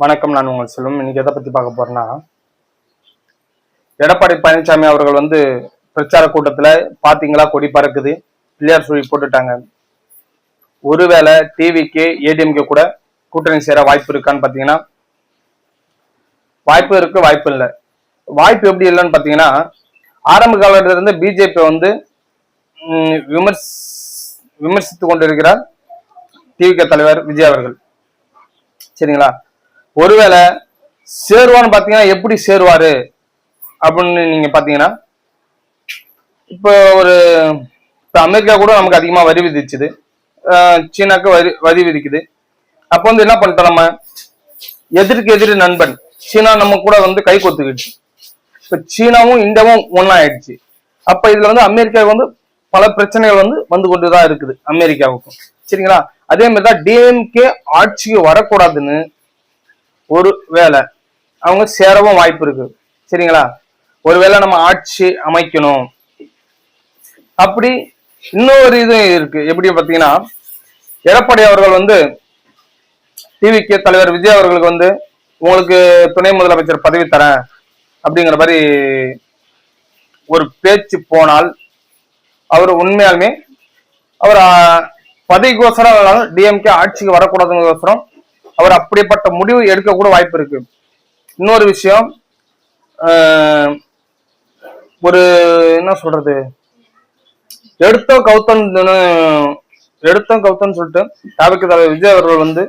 வணக்கம் நான் உங்கள் செல்வம். இன்னைக்கு எதை பத்தி பார்க்க போறேன்னா எடப்பாடி பழனிசாமி அவர்கள் வந்து பிரச்சார கூட்டத்துல பாத்தீங்களா? கொடி பறக்குது. பிள்ளையார் சொல்லி போட்டுட்டாங்க. ஒருவேளை டிவிக்கு ஏடிஎம்கே கூட கூட்டணி சேர வாய்ப்பு இருக்கான்னு பாத்தீங்கன்னா வாய்ப்பு இருக்கு வாய்ப்பு இல்லை. வாய்ப்பு எப்படி இல்லைன்னு பாத்தீங்கன்னா ஆரம்ப காலத்திலிருந்து பிஜேபி வந்து ம், விமர்ஸ் விமர்சித்து கொண்டிருக்கிறார். டிவிகே தலைவர் விஜய் அவர்கள். சரிங்களா? ஒருவேளை சேருவான்னு பார்த்தீங்கன்னா எப்படி சேருவாரு? அப்படின்னு நீங்க பார்த்தீங்கன்னா இப்போ ஒரு இப்போ அமெரிக்கா கூட நமக்கு அதிகமாக வரி விதிச்சுது. சீனாக்கு வரி வரி விதிக்குது. அப்போ வந்து என்ன பண்ணிட்டோம் நம்ம? எதிர்க்கு எதிர் நண்பன். சீனா நம்ம கூட வந்து கை கொத்துக்கிடுச்சு இப்போ சீனாவும் இந்தியாவும் ஒன்றா ஆயிடுச்சு. அப்போ இதில் வந்து அமெரிக்காவுக்கு வந்து பல பிரச்சனைகள் வந்து வந்து கொண்டு தான் இருக்குது அமெரிக்காவுக்கும். சரிங்களா? அதே மாதிரி தான் டிஎம்கே ஆட்சிக்கு வரக்கூடாதுன்னு ஒரு வேலை அவங்க சேரவும் வாய்ப்பு இருக்கு. சரிங்களா? ஒருவேளை நம்ம ஆட்சி அமைக்கணும். அப்படி இன்னொரு இது இருக்கு. எப்படி பார்த்தீங்கன்னா எடப்பாடி அவர்கள் வந்து டிவிக்கு தலைவர் விஜய் அவர்களுக்கு வந்து உங்களுக்கு துணை முதலமைச்சர் பதவி தரேன். அப்படிங்கிற மாதிரி ஒரு பேச்சு போனால் அவர் உண்மையாலுமே அவர் பதவிக்கோசரம் டிஎம்கே ஆட்சிக்கு வரக்கூடாதுங்கிறோசரம் அவர் அப்படிப்பட்ட முடிவு எடுக்க கூட வாய்ப்பு இருக்கு. இன்னொரு விஷயம் ஒரு என்ன சொல்றது? எடுத்தோம் கவுத்தன் எடுத்தோம் கவுத்தன்னு சொல்லிட்டு தாவிக்கு தலைவர் விஜய் அவர்கள் வந்து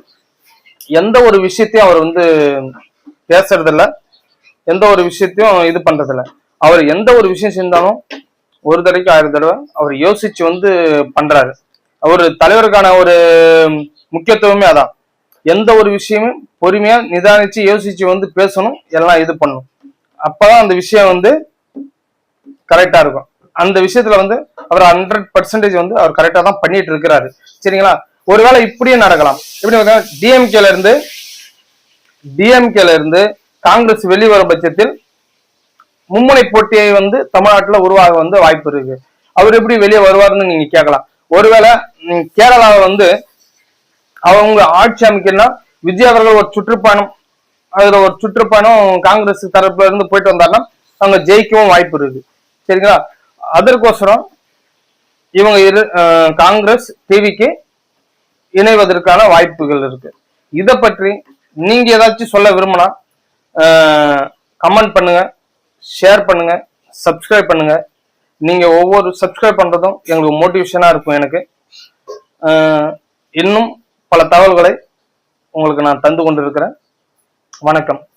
எந்த ஒரு விஷயத்தையும் அவர் வந்து பேசுறதில்ல. எந்த ஒரு விஷயத்தையும் இது பண்றதில்ல. அவர் எந்த ஒரு விஷயம் செஞ்சாலும் ஒரு தடவைக்கு ஆயிரம் தடவை அவர் யோசிச்சு வந்து பண்றாரு. அவர் தலைவருக்கான ஒரு முக்கியத்துவமே அதான். எந்த ஒரு விஷயமும் பொறுமையா நிதானிச்சு யோசிச்சு வந்து பேசணும் எல்லாம் இது பண்ணும் அப்பதான் அந்த விஷயம் வந்து கரெக்டா இருக்கும். அந்த விஷயத்துல வந்து அவர் ஹண்ட்ரட் பர்சன்டேஜ் வந்து அவர் கரெக்டா தான் பண்ணிட்டு இருக்கிறாரு. சரிங்களா? ஒருவேளை இப்படியே நடக்கலாம். எப்படி டிஎம்கேல இருந்து டிஎம்கேல இருந்து காங்கிரஸ் வெளிவரும் பட்சத்தில் மும்முனை போட்டியை வந்து தமிழ்நாட்டுல உருவாக வந்து வாய்ப்பு இருக்கு. அவர் எப்படி வெளியே வருவாருன்னு நீங்க கேட்கலாம். ஒருவேளை கேரளாவை வந்து அவங்க ஆட்சி அமைக்கணும்னா விஜய் அவர்கள் ஒரு சுற்றுப்பயணம் அதுல ஒரு சுற்றுப்பயணம் காங்கிரஸ் தரப்புல இருந்து போயிட்டு வந்தாருன்னா அவங்க ஜெயிக்கவும் வாய்ப்பு இருக்கு. சரிங்களா? அதற்கோசரம் இவங்க இரு காங்கிரஸ் டிவிக்கு இணைவதற்கான வாய்ப்புகள் இருக்கு. இதை பற்றி நீங்க ஏதாச்சும் சொல்ல விரும்பினா கமெண்ட் பண்ணுங்க ஷேர் பண்ணுங்க சப்ஸ்கிரைப் பண்ணுங்க. நீங்க ஒவ்வொரு சப்ஸ்கிரைப் பண்றதும் எங்களுக்கு மோட்டிவேஷனா இருக்கும் எனக்கு. இன்னும் பல தகவல்களை உங்களுக்கு நான் தந்து கொண்டிருக்கிறேன். வணக்கம்.